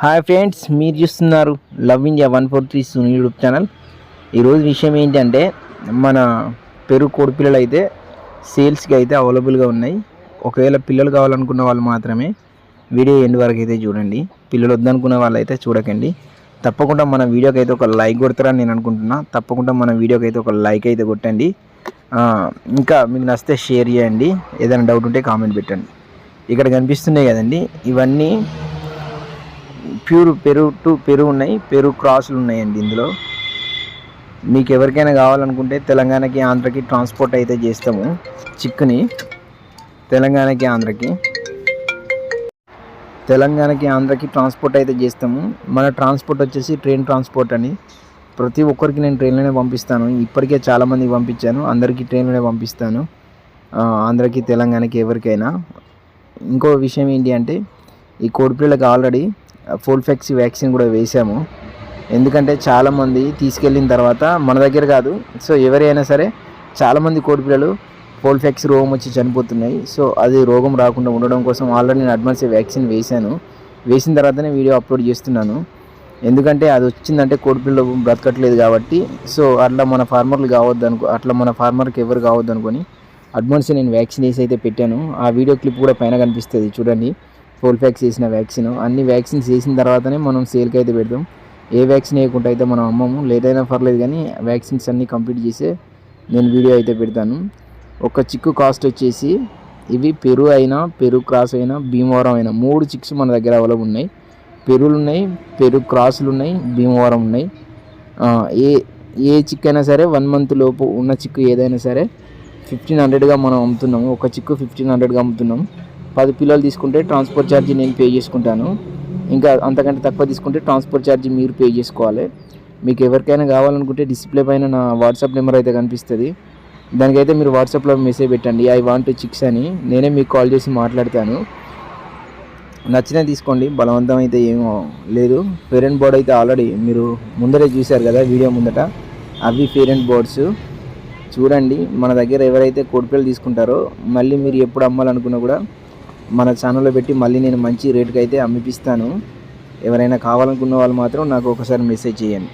Hi friends మీరు చూస్తున్నారు love India one four three Suni YouTube channel. ఈరోజు విషయం ఏంటంటే మన పెరుగు కోడి పిల్లలు అయితే సేల్స్కి అయితే అవైలబుల్గా ఉన్నాయి. ఒకవేళ పిల్లలు కావాలనుకున్న వాళ్ళు మాత్రమే వీడియో ఎండ్ వరకు అయితే చూడండి. పిల్లలు వద్దనుకున్న వాళ్ళు అయితే చూడకండి. తప్పకుండా మన వీడియోకి అయితే ఒక లైక్ కొడతారని నేను అనుకుంటున్నా. తప్పకుండా మన వీడియోకి అయితే ఒక లైక్ అయితే కొట్టండి. ఇంకా మీకు నచ్చితే షేర్ చేయండి. ఏదైనా డౌట్ ఉంటే కామెంట్ పెట్టండి. ఇక్కడ కనిపిస్తున్నాయి కదండి. ఇవన్నీ ప్యూర్ పెరుగు టు పెరుగు ఉన్నాయి పెరుగు క్రాసులు ఉన్నాయండి ఇందులో. మీకు ఎవరికైనా కావాలనుకుంటే తెలంగాణకి ఆంధ్రకి ట్రాన్స్పోర్ట్ అయితే చేస్తాము చిక్కుని. తెలంగాణకి ఆంధ్రకి. తెలంగాణకి ఆంధ్రకి ట్రాన్స్పోర్ట్ అయితే చేస్తాము. మన ట్రాన్స్పోర్ట్ వచ్చేసి ట్రైన్ ట్రాన్స్పోర్ట్ అని. ప్రతి ఒక్కరికి నేను ట్రైన్లోనే పంపిస్తాను. ఇప్పటికే చాలామందికి పంపించాను. అందరికీ ట్రైన్లోనే పంపిస్తాను. ఆంధ్రకి తెలంగాణకి ఎవరికైనా. ఇంకో విషయం ఏంటి అంటే ఈ కోడిపిల్లలకు ఆల్రెడీ ఫోల్ఫెక్స్ వ్యాక్సిన్ కూడా వేసాము ఎందుకంటే చాలామంది తీసుకెళ్ళిన తర్వాత మన దగ్గర కాదు సో ఎవరైనా సరే చాలామంది కోడిపిల్లలు ఫోల్ఫెక్స్ రోగం వచ్చి చనిపోతున్నాయి. సో అది రోగం రాకుండా ఉండడం కోసం ఆల్రెడీ నేను అడ్వాన్స్ వ్యాక్సిన్ వేశాను. వేసిన తర్వాతనే వీడియో అప్లోడ్ చేస్తున్నాను. ఎందుకంటే అది వచ్చిందంటే కోడిపిల్లలు బ్రతకట్లేదు కాబట్టి సో అట్లా మన ఫార్మర్లు కావద్దు అనుకో అట్లా మన ఫార్మర్కి ఎవరు కావద్దు అనుకొని అడ్వాన్స్ నేను వ్యాక్సిన్ వేసి అయితే పెట్టాను. ఆ వీడియో క్లిప్ కూడా పైన కనిపిస్తుంది చూడండి. ఫోల్ ఫ్యాక్స్ వేసిన వ్యాక్సిన్. అన్ని వ్యాక్సిన్స్ వేసిన తర్వాతనే మనం సేల్కి అయితే పెడతాం. ఏ వ్యాక్సిన్ వేయకుండా అయితే మనం అమ్మము. లేట్ అయినా పర్లేదు కానీ వ్యాక్సిన్స్ అన్నీ కంప్లీట్ చేసే నేను వీడియో అయితే పెడతాను. ఒక చిక్కు కాస్ట్ వచ్చేసి ఇవి పెరు అయినా పెరు క్రాస్ అయినా భీమవరం అయినా మూడు చిక్స్ మన దగ్గర అవైలబుల్ ఉన్నాయి. పెరులు ఉన్నాయి పెరు క్రాసులు ఉన్నాయి భీమవరం ఉన్నాయి. ఏ ఏ చిక్ అయినా సరే వన్ మంత్ లోపు ఉన్న చిక్కు ఏదైనా సరే ఫిఫ్టీన్ హండ్రెడ్గా మనం అమ్ముతున్నాము. ఒక చిక్కు ఫిఫ్టీన్ హండ్రెడ్గా అమ్ముతున్నాం పది కిలోలు తీసుకుంటే ట్రాన్స్పోర్ట్ ఛార్జీ నేను పే చేసుకుంటాను. ఇంకా అంతకంటే తక్కువ తీసుకుంటే ట్రాన్స్పోర్ట్ ఛార్జీ మీరు పే చేసుకోవాలి. మీకు ఎవరికైనా కావాలనుకుంటే డిస్ప్లే పైన నా వాట్సాప్ నెంబర్ అయితే కనిపిస్తుంది. దానికైతే మీరు వాట్సాప్లో మెసేజ్ పెట్టండి. ఐ వాంట్ చిక్స్ అని నేనే మీకు కాల్ చేసి మాట్లాడతాను. నచ్చినా తీసుకోండి. బలవంతం అయితే ఏమో లేదు. పేరెంట్ బోర్డ్ అయితే ఆల్రెడీ మీరు ముందరే చూశారు కదా వీడియో ముందట. అవి పేరెంట్ బోర్డ్స్ చూడండి మన దగ్గర ఎవరైతే కోడిపిల్లలు తీసుకుంటారో మళ్ళీ మీరు ఎప్పుడు అమ్మాలనుకున్నా కూడా మన ఛానల్లో పెట్టి మళ్ళీ నేను మంచి రేటుకి అయితే అమ్మిపిస్తాను. ఎవరైనా కావాలనుకున్న వాళ్ళు మాత్రం నాకు ఒకసారి మెసేజ్ చేయండి.